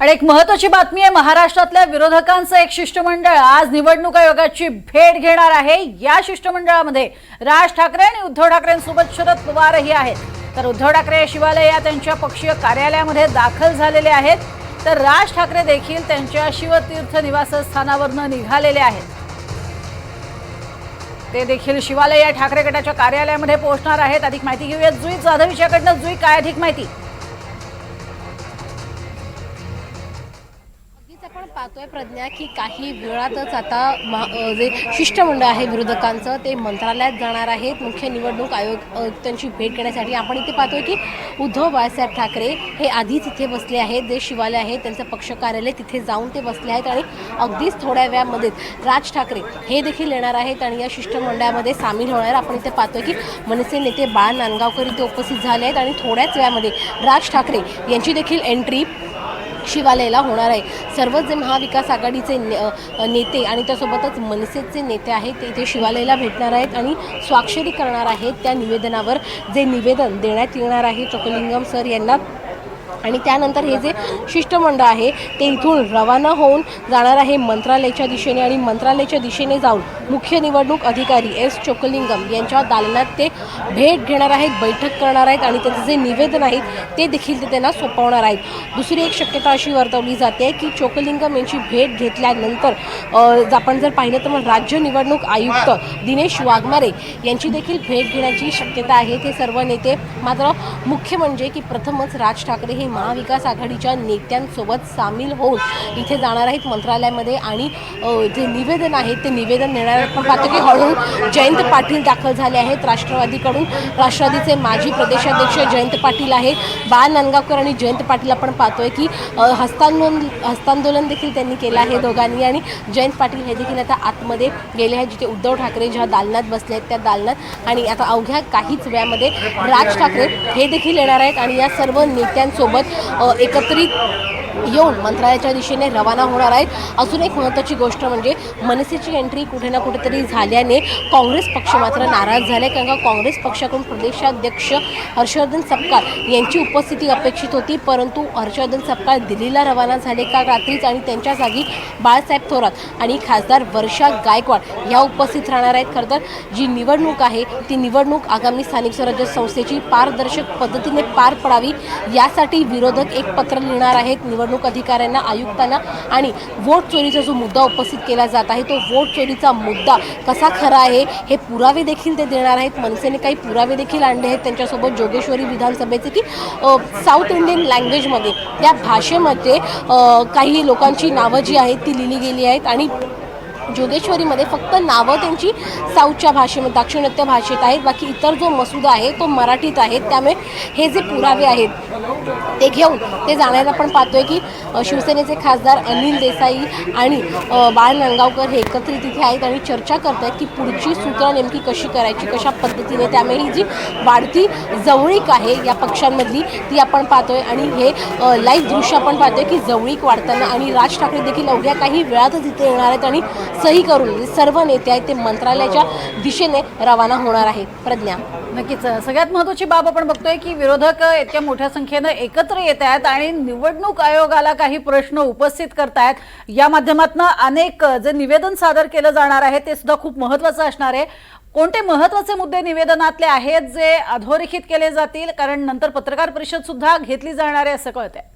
आणि एक महत्वाची बातमी आहे महाराष्ट्रातल्या विरोधकांचं एक शिष्टमंडळ आज निवडणूक आयोगाची भेट घेणार आहे. या शिष्टमंडळामध्ये राज ठाकरे आणि उद्धव ठाकरेंसोबत शरद पवारही आहेत. तर उद्धव ठाकरे शिवालय या त्यांच्या पक्षीय कार्यालयामध्ये दाखल झालेले आहेत. तर राज ठाकरे देखील त्यांच्या शिवतीर्थ निवासस्थानावरनं निघालेले आहेत. ते देखील शिवालय या ठाकरे गटाच्या कार्यालयामध्ये पोहोचणार आहेत. अधिक माहिती घेऊयात जुई जाधवीच्याकडनं जुई काय अधिक माहिती? आपण पाहतोय प्रज्ञा की काही वेळातच आता महा- जे शिष्टमंडळ आहे विरोधकांचं ते मंत्रालयात जाणार आहेत. मुख्य निवडणूक आयोग आयुक्तांची भेट घेण्यासाठी आपण इथे पाहतोय की उद्धव बाळासाहेब ठाकरे हे आधीच इथे बसले आहेत. जे शिवालय आहे त्यांचं पक्ष कार्यालय तिथे जाऊन ते बसले आहेत आणि अगदीच थोड्या वेळामध्ये राज ठाकरे हे देखील येणार आहेत आणि या शिष्टमंडळामध्ये सामील होणार. आपण इथे पाहतोय की मनसे नेते बाळ नांदगावकर इथे उपस्थित झाले आहेत आणि थोड्याच वेळामध्ये राज ठाकरे यांची देखील एंट्री शिवालयाला होणार आहे. सर्वच जे महाविकास आघाडीचे ने- नेते आणि त्यासोबतच मनसेचे नेते आहेत ते इथे शिवालयाला भेटणार आहेत आणि स्वाक्षरी करणार आहेत. त्या निवेदनावर जे निवेदन देण्यात येणार आहे चोकलिंगम सर यांना आणि त्यानंतर हे जे शिष्टमंडळ आहे ते इथून रवाना होऊन जाणार आहे मंत्रालयाच्या दिशेने आणि मंत्रालयाच्या दिशेने जाऊन मुख्य निवडणूक अधिकारी एस चोकलिंगम यांच्या दालनात ते भेट घेणार आहेत बैठक करणार आहेत आणि त्याचे जे निवेदन आहेत ते देखील ते त्यांना सोपवणार आहेत. दुसरी एक शक्यता अशी वर्तवली जाते की चोकलिंगम यांची भेट घेतल्यानंतर आपण जर पाहिलं तर मग राज्य निवडणूक आयुक्त दिनेश वाघमारे यांची देखील भेट घेण्याची शक्यता आहे. ते सर्व नेते मात्र मुख्य म्हणजे की प्रथमच राज ठाकरे हे महाविकास आघाडीच्या नेत्यांसोबत सामील होऊन इथे जाणार आहेत मंत्रालयामध्ये. आणि जे निवेदन आहे ते निवेदन देणार आपण पाहतो की हळूहळू जयंत पाटील दाखल झाले आहेत राष्ट्रवादीकडून. राष्ट्रवादीचे माजी प्रदेशाध्यक्ष जयंत पाटील आहेत. बाळ नांदगावकर आणि जयंत पाटील आपण पाहतोय की हस्तांदोलन हस्तांदोलन देखील त्यांनी केलं आहे दोघांनी. आणि जयंत पाटील हे देखील आता आतमध्ये गेले आहेत जिथे उद्धव ठाकरे ज्या दालनात बसले आहेत त्या दालनात. आणि आता अवघ्या काहीच वेळामध्ये राज ठाकरे हे देखील येणार आहेत. आणि या सर्व नेत्यांसोबत अ, एकत्रित येऊन मंत्रालयाच्या दिशेने रवाना होणार आहेत. अजून एक महत्त्वाची गोष्ट म्हणजे मनसेची एंट्री कुठे ना कुठेतरी झाल्याने काँग्रेस पक्ष मात्र नाराज झाले. कारण का काँग्रेस पक्षाकडून प्रदेशाध्यक्ष हर्षवर्धन सपकाळ यांची उपस्थिती अपेक्षित होती. परंतु हर्षवर्धन सपकाळ दिल्लीला रवाना झाले का रात्रीच आणि त्यांच्या जागी बाळासाहेब थोरात आणि खासदार वर्षा गायकवाड या उपस्थित राहणार आहेत. खरं तर जी निवडणूक आहे ती निवडणूक आगामी स्थानिक स्वराज्य संस्थेची पारदर्शक पद्धतीने पार पडावी यासाठी विरोधक एक पत्र लिहिणार आहेत. निवडणूक अधिकाऱ्यांना आयुक्तांना आणि वोट चोरीचा जो मुद्दा उपस्थित केला जात आहे तो वोट चोरीचा मुद्दा कसा खरा आहे हे पुरावे देखील ते देणार आहेत. मनसेने काही पुरावे देखील आणले आहेत त्यांच्यासोबत जोगेश्वरी विधानसभेचे की साऊथ इंडियन लँग्वेजमध्ये त्या भाषेमध्ये काही लोकांची नावं जी आहेत ती लिहिली गेली आहेत आणि जोगेश्वरीमध्ये फक्त नावं त्यांची साऊथच्या भाषेमध्ये दाक्षिणात्य भाषेत आहेत. बाकी इतर जो मसुदा आहे तो मराठीत आहे. त्यामुळे हे जे पुरावे आहेत ते घेऊन ते जाण्यात आपण पाहतोय की शिवसेनेचे खासदार अनिल देसाई आणि बाळ नांदगावकर हे एकत्रित तिथे आहेत आणि चर्चा करत आहेत की पुढची सूत्र नेमकी कशी करायची कशा पद्धतीने त्यामुळे ही जी वाढती जवळीक आहे या पक्षांमधली ती आपण पाहतोय. आणि हे लाईव्ह दृश्य आपण पाहतोय की जवळीक वाढताना आणि राज ठाकरे देखील अवघ्या काही वेळातच इथे येणार आहेत आणि सही करून सर्व नेते आहेत ते मंत्रालयाच्या दिशेने रवाना होणार आहेत. प्रज्ञा. नक्कीच. सगळ्यात महत्वाची बाब आपण बघतोय की विरोधक इतक्या मोठ्या संख्येनं एकत्र येत आहेत आणि निवडणूक आयोगाला काही प्रश्न उपस्थित करतायत. या माध्यमातून अनेक जे निवेदन सादर केलं जाणार आहे ते सुद्धा खूप महत्वाचं असणार आहे. कोणते महत्त्वाचे मुद्दे निवेदनातले आहेत जे अधोरेखित केले जातील? कारण नंतर पत्रकार परिषद सुद्धा घेतली जाणार आहे असं कळत आहे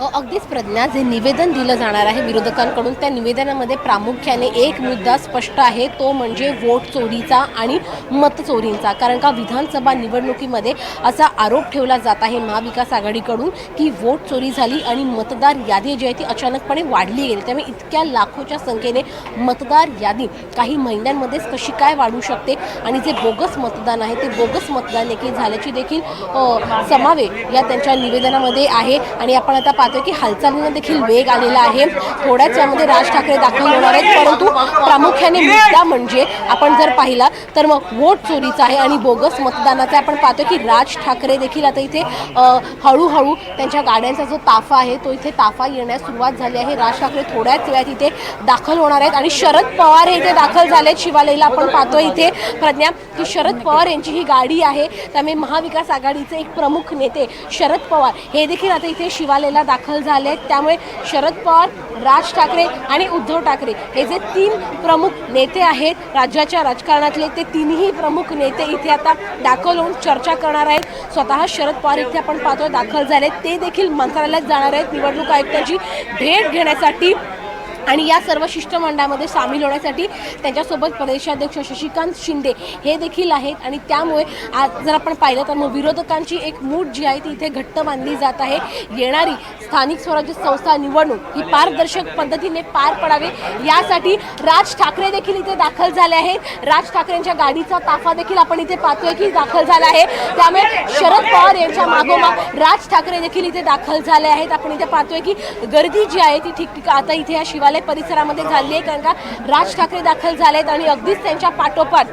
अगदीच प्रज्ञा जे निवेदन दिलं जाणार आहे विरोधकांकडून त्या निवेदनामध्ये प्रामुख्याने एक मुद्दा स्पष्ट आहे तो म्हणजे वोट चोरीचा आणि मतचोरींचा कारण का विधानसभा निवडणुकीमध्ये असा आरोप ठेवला जात आहे महाविकास आघाडीकडून की वोट चोरी झाली आणि मतदार यादी जी आहे ती अचानकपणे वाढली गेली. त्यामुळे इतक्या लाखोच्या संख्येने मतदार यादी काही महिन्यांमध्येच कशी काय वाढू शकते आणि जे बोगस मतदान आहे ते बोगस मतदान देखील झाल्याची देखील समावेश समावे या त्यांच्या निवेदनामध्ये आहे. आणि आपण आता पाहतोय की हालचालींना देखील वेग आलेला आहे. थोड्याच वेळामध्ये राज ठाकरे दाखल होणार आहेत. परंतु प्रामुख्याने मुद्दा म्हणजे आपण जर पाहिला तर मग वोट चोरीचा आहे आणि बोगस मतदानाचा आपण पाहतो की राज ठाकरे देखील आता इथे हळूहळू त्यांच्या गाड्यांचा जो ताफा आहे तो इथे ताफा येण्यास सुरुवात झाली आहे. राज ठाकरे थोड्याच वेळात इथे दाखल होणार आहेत. आणि शरद पवार हे इथे दाखल झाले आहेत शिवालयला आपण पाहतोय इथे प्रज्ञा की शरद पवार यांची ही गाडी आहे. त्यामुळे महाविकास आघाडीचे एक प्रमुख नेते शरद पवार हे देखील आता इथे शिवालयला दाखल दाखल झाले आहेत त्यामुळे शरद पवार राज ठाकरे आणि उद्धव ठाकरे हे जे तीन प्रमुख नेते आहेत राज्याच्या राजकारणातले ते तिन्ही प्रमुख नेते इथे आता दाखल होऊन चर्चा करणार आहेत. स्वतः शरद पवार इथे आपण पाहतोय दाखल झाले आहेत. ते देखील मंत्रालयात जाणार आहेत. निवडणूक आयुक्ताची भेट घेण्यासाठी आणि या सर्व शिष्टमंडळामध्ये सामील होण्यासाठी त्यांच्यासोबत प्रदेशाध्यक्ष शशिकांत शिंदे हे देखील आहेत. आणि त्यामुळे आज जर आपण पाहिलं तर मग विरोधकांची एक मूठ जी आहे ती इथे घट्ट बांधली जात आहे. येणारी स्थानिक स्वराज्य संस्था निवडणूक ही पारदर्शक पद्धतीने पार पडावे यासाठी राज ठाकरे देखील इथे दाखल झाले आहेत. राज ठाकरेंच्या गाडीचा ताफा देखील आपण इथे पाहतोय की दाखल झाला आहे. त्यामुळे शरद पवार यांच्या मागोमाग राज ठाकरे देखील इथे दाखल झाले आहेत. आपण इथे पाहतोय की गर्दी जी आहे ती ठिकठिक आता इथे या शिवालय परिसरामध्ये झाली आहे कारण का राज ठाकरे दाखल झालेत आणि अगदीच त्यांच्या पाठोपाठ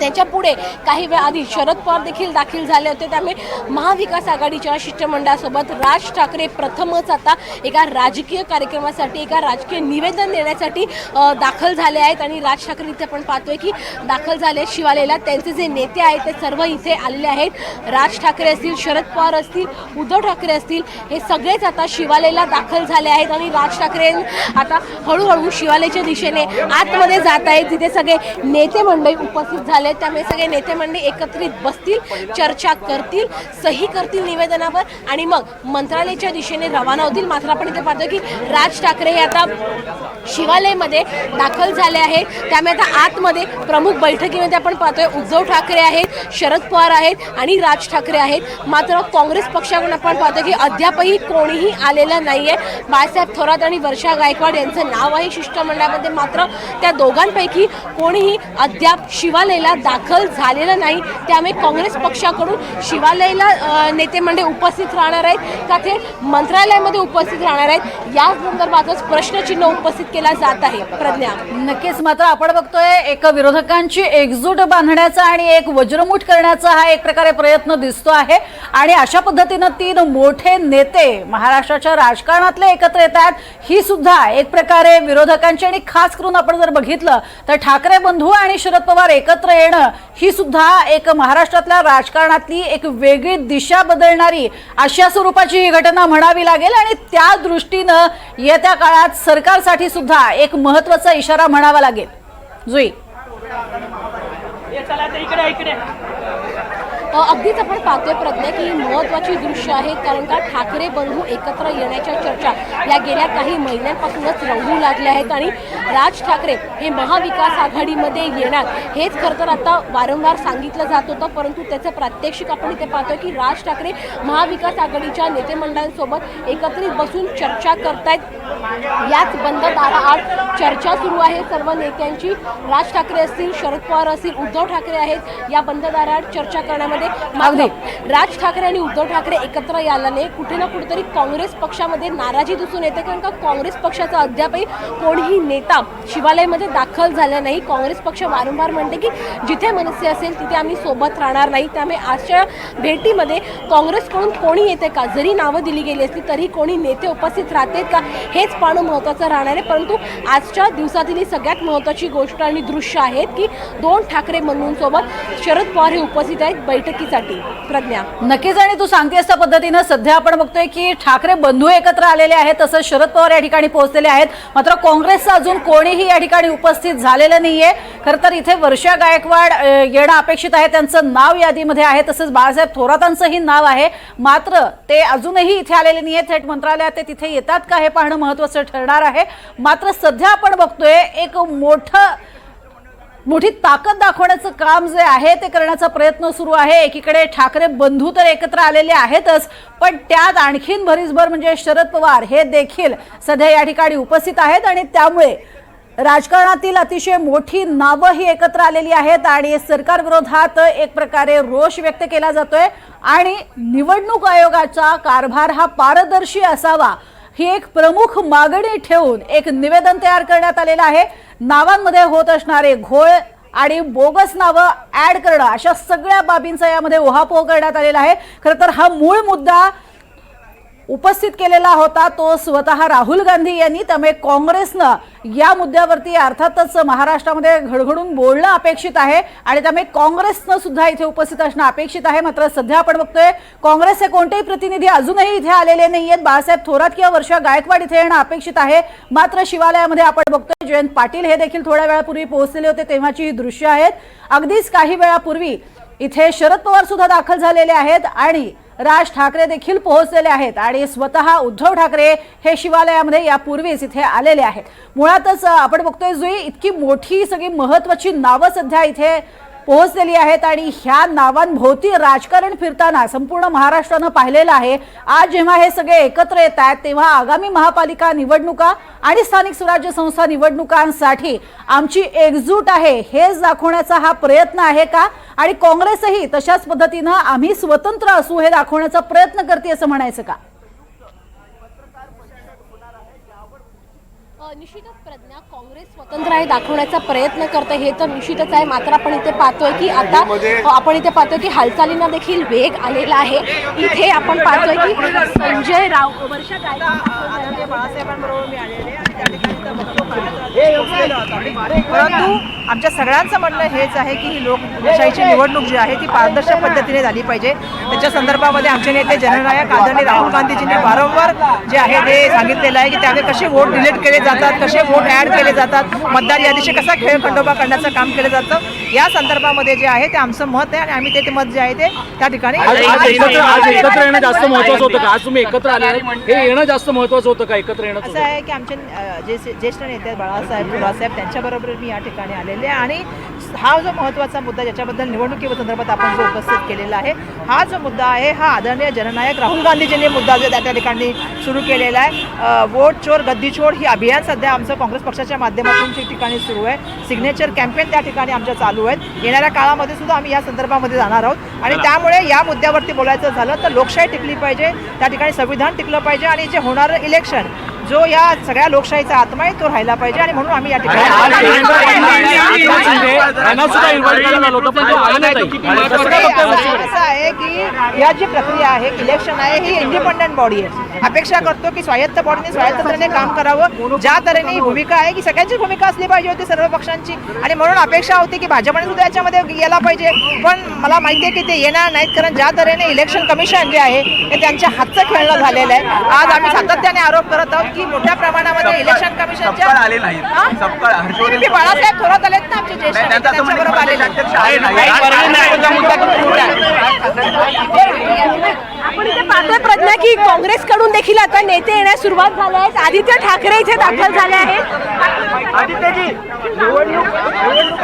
त्याच्यापुढे काही वेळ आधी शरद पवार देखील दाखल झाले होते. त्यामुळे महाविकास आघाडीच्या शिष्टमंडळासोबत राज ठाकरे प्रथमच आता एका राजकीय कार्यक्रमासाठी एका राजकीय निवेदन देण्यासाठी दाखल झाले आहेत. आणि राज ठाकरे इथे आपण पाहतोय की दाखल झाले शिवालेला त्यांचे जे नेते आहेत ते सर्व इथे आलेले आहेत. राज ठाकरे असतील शरद पवार असतील उद्धव ठाकरे असतील हे सगळेच आता शिवालेला दाखल झाले आहेत. आणि राज ठाकरे आता हळूहळू शिवालयाच्या दिशेने आतमध्ये जात आहेत. तिथे सगळे नेते मंडळी उपस्थित झाले आहेत. त्यामुळे सगळे नेते मंडळी एकत्रित बसतील चर्चा करतील सही करतील निवेदनावर आणि मग मंत्रालयाच्या दिशेने रवाना होतील. मात्र आपण इथे पाहतो की राज ठाकरे हे आता शिवालयमध्ये दाखल झाले आहेत. त्यामुळे आता आतमध्ये प्रमुख बैठकीमध्ये आपण पाहतोय उद्धव ठाकरे आहेत शरद पवार आहेत आणि राज ठाकरे आहेत. मात्र काँग्रेस पक्षाकडून आपण पाहतो की अद्यापही कोणीही आलेलं नाहीये. बाळासाहेब थोरात आणि वर्षा गायकवाड यांचं नाव आहे शिष्टमंडळामध्ये मात्र त्या दोघांपैकी कोणीही अद्याप शिवालयला दाखल झालेलं नाही. त्यामुळे काँग्रेस पक्षाकडून शिवालयाला नेते म्हणजे उपस्थित राहणार आहेत. का ते मंत्रालयामध्ये उपस्थित राहणार आहेत. या संदर्भातच प्रश्नचिन्ह उपस्थित केला जात आहे. प्रज्ञा. नक्कीच. मात्र आपण बघतोय एक विरोधकांची एकजूट बांधण्याचा आणि एक वज्रमुठ करण्याचा हा एक प्रकारे प्रयत्न दिसतो आहे. आणि अशा पद्धतीनं तीन मोठे नेते महाराष्ट्राच्या राजकारणातले एकत्र येत आहेत. ही सुद्धा एक प्रकारे विरोधकांची आणि खास करून आपण जर बघितलं तर ठाकरे बंधू आणि शरद पवार एकत्र येणं ही सुद्धा एक महाराष्ट्रातल्या राजकारणातली एक वेगळी दिशा बदलणारी अशा स्वरूपाची ही घटना म्हणावी लागेल. आणि त्या दृष्टीनं येत्या काळात सरकारसाठी सुद्धा एक महत्त्वाचा इशारा म्हणावा लागेल. जुई. अगदीच आपण पाहतोय प्रज्ञा की ही महत्वाची दृश्य आहेत कारण का ठाकरे बंधू एकत्र येण्याच्या चर्चा या गेल्या काही महिन्यांपासूनच रंगू लागल्या आहेत आणि राज ठाकरे हे महाविकास आघाडीमध्ये येणार. हेच खरं तर आता वारंवार सांगितलं जात होतं परंतु त्याचं प्रात्यक्षिक आपण इथे पाहतोय की राज ठाकरे महाविकास आघाडीच्या नेतेमंडळांसोबत एकत्रित बसून चर्चा करतायत. याच बंद दाराआड चर्चा सुरू आहे. सर्व नेत्यांची राज ठाकरे असतील शरद पवार असतील उद्धव ठाकरे आहेत या बंद दाराआड चर्चा करण्यामध्ये मात्र राज ठाकरे आणि उद्धव ठाकरे एकत्र याल्याने कुठे ना कुठेतरी काँग्रेस पक्षामध्ये नाराजी दिसून येते कारण का काँग्रेस पक्षाचा अद्यापही कोणीही नेता शिवालयामध्ये दाखल झाला नाही. काँग्रेस पक्ष वारंवार म्हणते की जिथे मनसे असेल तिथे आम्ही सोबत राहणार नाही. त्यामुळे आजच्या भेटीमध्ये काँग्रेसकडून कोणी येते का? जरी नावं दिली गेली असली तरी कोणी नेते उपस्थित राहते का? हेच पाहणं महत्त्वाचं राहणार आहे. परंतु आजच्या दिवसातील ही सगळ्यात महत्त्वाची गोष्ट आणि दृश्य आहेत की दोन ठाकरे बंधूंसोबत शरद पवार हे उपस्थित आहेत. बैठक बैठकीसाठी प्रज्ञा. नक्कीच आणि तू सांगतेस त्या पद्धतीनं. सध्या आपण बघतोय की ठाकरे बंधू एकत्र आलेले आहेत तसंच शरद पवार या ठिकाणी पोहोचलेले आहेत. मात्र काँग्रेसचं अजून कोणीही या ठिकाणी उपस्थित झालेलं नाहीये. खरं तर इथे वर्षा गायकवाड येणं अपेक्षित आहे. त्यांचं नाव यादीमध्ये आहे तसंच बाळासाहेब थोरातांचंही नाव आहे. मात्र ते अजूनही इथे आलेले नाही थेट मंत्रालयात ते तिथे येतात का हे पाहणं महत्वाचं ठरणार आहे. मात्र सध्या आपण बघतोय एक मोठं मोठी ताकद दाखवण्याचं काम जे आहे ते करण्याचा प्रयत्न सुरू आहे. एकीकडे ठाकरे बंधू तर एकत्र आलेले आहेतच पण त्यात आणखीन भरीसभर म्हणजे शरद पवार हे देखील सध्या या ठिकाणी उपस्थित आहेत आणि त्यामुळे राजकारणातील अतिशय मोठी नावं ही एकत्र आलेली आहेत आणि सरकार विरोधात एक प्रकारे रोष व्यक्त केला जातोय. आणि निवडणूक आयोगाचा कारभार हा पारदर्शी असावा ही एक प्रमुख मागणी ठेवून एक निवेदन तयार करण्यात आलेलं आहे. नावांमध्ये होत असणारे घोळ आणि बोगस नावं ऍड करणं अशा सगळ्या बाबींचा यामध्ये उहापोह करण्यात आलेला आहे. खरं तर हा मूळ मुद्दा उपस्थित केलेला होता तो स्वतः राहुल गांधी यांनी. त्यामुळे काँग्रेसनं या मुद्द्यावरती अर्थातच महाराष्ट्रामध्ये घडघडून बोलणं अपेक्षित आहे आणि त्यामुळे काँग्रेसनं सुद्धा इथे उपस्थित असणं अपेक्षित आहे. मात्र सध्या आपण बघतोय काँग्रेसचे कोणतेही प्रतिनिधी अजूनही इथे आलेले नाही आहेत बाळासाहेब थोरात किंवा वर्षा गायकवाड इथे येणं अपेक्षित आहे. मात्र शिवालयामध्ये आपण बघतोय जयंत पाटील हे देखील थोड्या वेळापूर्वी पोहोचलेले होते तेव्हाची ही दृश्य आहेत. अगदीच काही वेळापूर्वी इथे शरद पवार सुद्धा दाखल झालेले आहेत आणि राज ठाकरे देखील पोहोचलेले आहेत आणि स्वतः उद्धव ठाकरे हे शिवालयामध्ये यापूर्वीच इथे आलेले आहेत. मुळातच आपण बघतोय जुई इतकी मोठी सगळी महत्वाची नावं सध्या इथे पोहोचलेली आहेत आणि ह्या नावांभोवती राजकारण फिरताना संपूर्ण महाराष्ट्रानं पाहिलेलं आहे. आज जेव्हा हे सगळे एकत्र येत आहेत तेव्हा आगामी महापालिका निवडणुका आणि स्थानिक स्वराज्य संस्था निवडणुकांसाठी आमची एकजूट आहे हेच दाखवण्याचा हा प्रयत्न आहे का? आणि काँग्रेसही तशाच पद्धतीनं आम्ही स्वतंत्र असू हे दाखवण्याचा प्रयत्न करते असं म्हणायचं का? निश्चितच प्रज्ञा काँग्रेस स्वतंत्र आहे दाखवण्याचा प्रयत्न करते. हे तर निश्चितच आहे. मात्र आपण इथे पाहतोय की आता आपण इथे पाहतोय की हालचालींना देखील वेग आलेला आहे. इथे आपण पाहतोय की संजय राव वर्षा बाळासाहेबांबरोबर मी आलेले परंतु आमच्या सगळ्यांचं म्हणणं हेच आहे की ही लोकशाहीची निवडणूक जी आहे ती पारदर्शक पद्धतीने झाली पाहिजे. त्याच्या संदर्भामध्ये आमचे नेते जननायक आदरणीय राहुल गांधीजींनी वारंवार जे आहे ते सांगितलेलं आहे की त्यामध्ये कसे वोट डिलीट केले जातात कसे वोट ऍड केले जातात मतदार यादीशी कसा खेळ खंडोबा करण्याचं काम केलं जातं या संदर्भामध्ये जे आहे ते आमचं मत आहे आणि आम्ही ते मत जे आहे ते त्या ठिकाणी एकत्र येणं जास्त महत्वाचं होतं का? आज तुम्ही एकत्र आले हे येणं जास्त महत्वाचं होतं का? एकत्र येणं असं आहे की आमचे ज्येष्ठ नेते आहेत बाळासाहेब थोरासाहेब त्यांच्याबरोबर मी या ठिकाणी आलेले आणि हा जो महत्त्वाचा मुद्दा ज्याच्याबद्दल निवडणुकी संदर्भात आपण जो उपस्थित केलेला आहे हा जो मुद्दा आहे हा आदरणीय जननायक राहुल गांधीजींनी मुद्दा जो त्या त्या ठिकाणी सुरू केलेला आहे. वोट चोर गद्दी चोर ही अभियान सध्या आमचं काँग्रेस पक्षाच्या माध्यमातून ठिकाणी सुरू आहे. सिग्नेचर कॅम्पेन त्या ठिकाणी आमच्या चालू आहेत. येणाऱ्या काळामध्ये सुद्धा आम्ही या संदर्भामध्ये जाणार आहोत. आणि त्यामुळे या मुद्द्यावरती बोलायचं झालं तर लोकशाही टिकली पाहिजे त्या ठिकाणी संविधान टिकलं पाहिजे आणि जे होणारं इलेक्शन जो या सगळ्या लोकशाहीचा आत्मा आहे तो राहिला पाहिजे आणि म्हणून आम्ही या ठिकाणी असं आहे की या जी प्रक्रिया आहे इलेक्शन आहे ही इंडिपेंडंट बॉडी आहे. अपेक्षा करतो की स्वायत्त बॉडीने स्वायत्ततेने काम करावं. ज्या तऱ्हेने ही भूमिका आहे की सगळ्यांची भूमिका असली पाहिजे होती सर्व पक्षांची. आणि म्हणून अपेक्षा होती की भाजपने सुद्धा याच्यामध्ये यायला पाहिजे. पण मला माहिती आहे की ते येणार नाहीत कारण ज्या तऱ्हेने इलेक्शन कमिशन जे आहे ते त्यांच्या हातचं खेळणं झालेलं आहे. आज आम्ही सातत्याने आरोप करत आहोत की मोठ्या प्रमाणामध्ये इलेक्शन कमिशनच्या आले. हा? बाळासाहेब थोरात आलेत ना आमचे ज्येष्ठ नेते, त्यांच्याबरोबर आलेले. आपण इथे पाहतोय प्रज्ञा की काँग्रेसकडून देखील आता नेते येण्यास सुरुवात झाल्या आहेत आदित्य ठाकरे इथे दाखल झाले आहेत आदित्यजी निवडणूक निवडणूक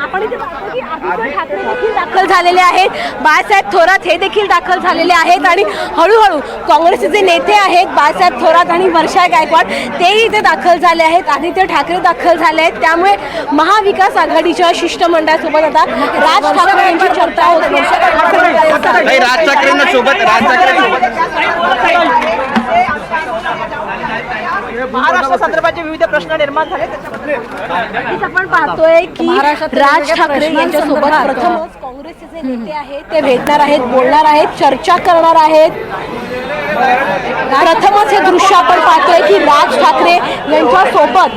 आपण इथे पाहतो की आदित्य ठाकरे देखील दाखल झालेले आहेत. बाळासाहेब थोरात हे देखील दाखल झालेले आहेत आणि हळूहळू काँग्रेसचे जे नेते आहेत बाळासाहेब थोरात आणि वर्षा गायकवाड तेही इथे दाखल झाले आहेत. आदित्य ठाकरे दाखल झाले आहेत. त्यामुळे महाविकास आघाडीच्या शिष्टमंडळासोबत आता राज ठाकरे यांची चर्चा होती राज ठाकरेंना सोबत राज ठाकरे महाराष्ट्र संदर्भाचे विविध प्रश्न निर्माण झाले त्याच्याबद्दल आपण पाहतोय की राज ठाकरे यांच्यासोबत प्रथमच काँग्रेसचे जे नेते आहेत ते भेटणार आहेत बोलणार आहेत चर्चा करणार आहेत. प्रथमच हे दृश्य आपण पाहतोय की राज ठाकरे यांच्या सोबत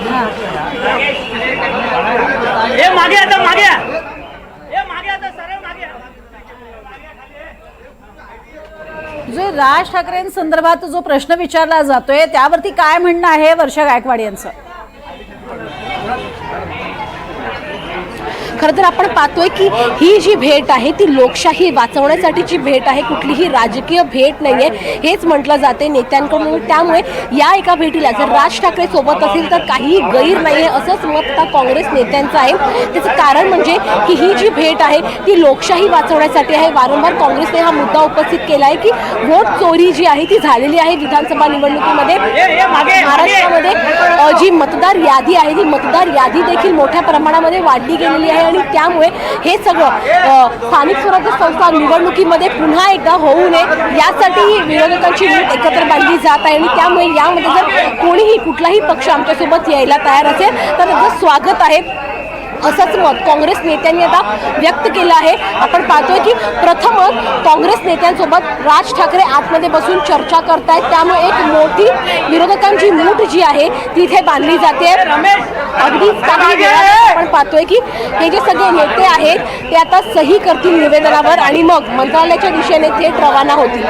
हे मागे आता मागे हे मागे आता सरळ मागे जो राज ठाकरेंसंदर्भात जो प्रश्न विचारला जातोय त्यावरती काय म्हणणं आहे वर्षा गायकवाड यांचं? खरं तर आपण पाहतोय की ही जी भेट आहे ती लोकशाही वाचवण्यासाठीची भेट आहे कुठलीही राजकीय भेट नाहीये. हेच म्हटलं जाते नेत्यांकडून. त्यामुळे या एका भेटीला जर राज ठाकरे सोबत असेल तर काहीही गैर नाहीये असंच मत आता काँग्रेस नेत्यांचं आहे. त्याचं कारण म्हणजे की ही जी भेट आहे ती लोकशाही वाचवण्यासाठी आहे. वारंवार काँग्रेसने हा मुद्दा उपस्थित केला आहे की वोट चोरी जी आहे ती झालेली आहे विधानसभा निवडणुकीमध्ये. महाराष्ट्रामध्ये जी मतदार यादी आहे ती मतदार यादी देखील मोठ्या प्रमाणामध्ये वाढली गेलेली आहे. आणि त्यामुळे हे सगळं स्थानिक स्वराज्य संस्था निवडणुकीमध्ये पुन्हा एकदा होऊ नये यासाठी ही विरोधकांची लूट एकत्र बांधली जात आहे. आणि त्यामुळे यामध्ये जर कोणीही कुठलाही पक्ष आमच्यासोबत यायला तयार असेल तर त्याचं स्वागत आहे. असंच मत काँग्रेस नेत्यांनी आता व्यक्त केलं आहे. आपण पाहतोय की प्रथमच काँग्रेस नेत्यांसोबत राज ठाकरे आतमध्ये बसून चर्चा करतायत. त्यामुळे एक मोठी विरोधकांची मूठ जी आहे ती इथे बांधली जाते. अगदीच काही वेळात आपण पाहतोय की हे जे सगळे नेते आहेत ते आता सही करतील निवेदनावर आणि मग मंत्रालयाच्या दिशेने थेट रवाना होतील.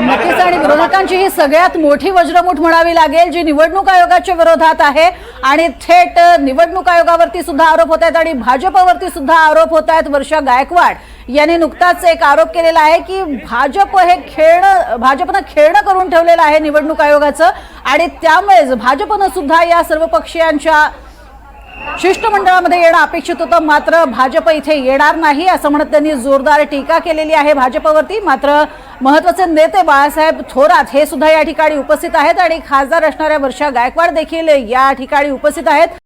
नक्कीच आणि विरोधकांची ही सगळ्यात मोठी वज्रमूठ म्हणावी लागेल जी निवडणूक आयोगाच्या विरोधात आहे आणि थेट निवडणूक आयोगावरती सुद्धा आरोप होत आहेत आणि भाजपवरती सुद्धा आरोप होत आहेत. वर्षा गायकवाड यांनी नुकताच एक आरोप केलेला आहे की भाजप हे खेळणं भाजपनं खेळणं करून ठेवलेलं आहे निवडणूक आयोगाचं आणि त्यामुळेच भाजपनं सुद्धा या सर्व पक्षीयांच्या शिष्टमंडळामध्ये येणं अपेक्षित होतं. मात्र भाजप इथे येणार नाही असं म्हणत त्यांनी जोरदार टीका केलेली आहे भाजपवरती. मात्र महत्त्वाचे नेते बाळासाहेब थोरात हे सुद्धा या ठिकाणी उपस्थित आहेत आणि खासदार असणाऱ्या वर्षा गायकवाड देखील या ठिकाणी उपस्थित आहेत.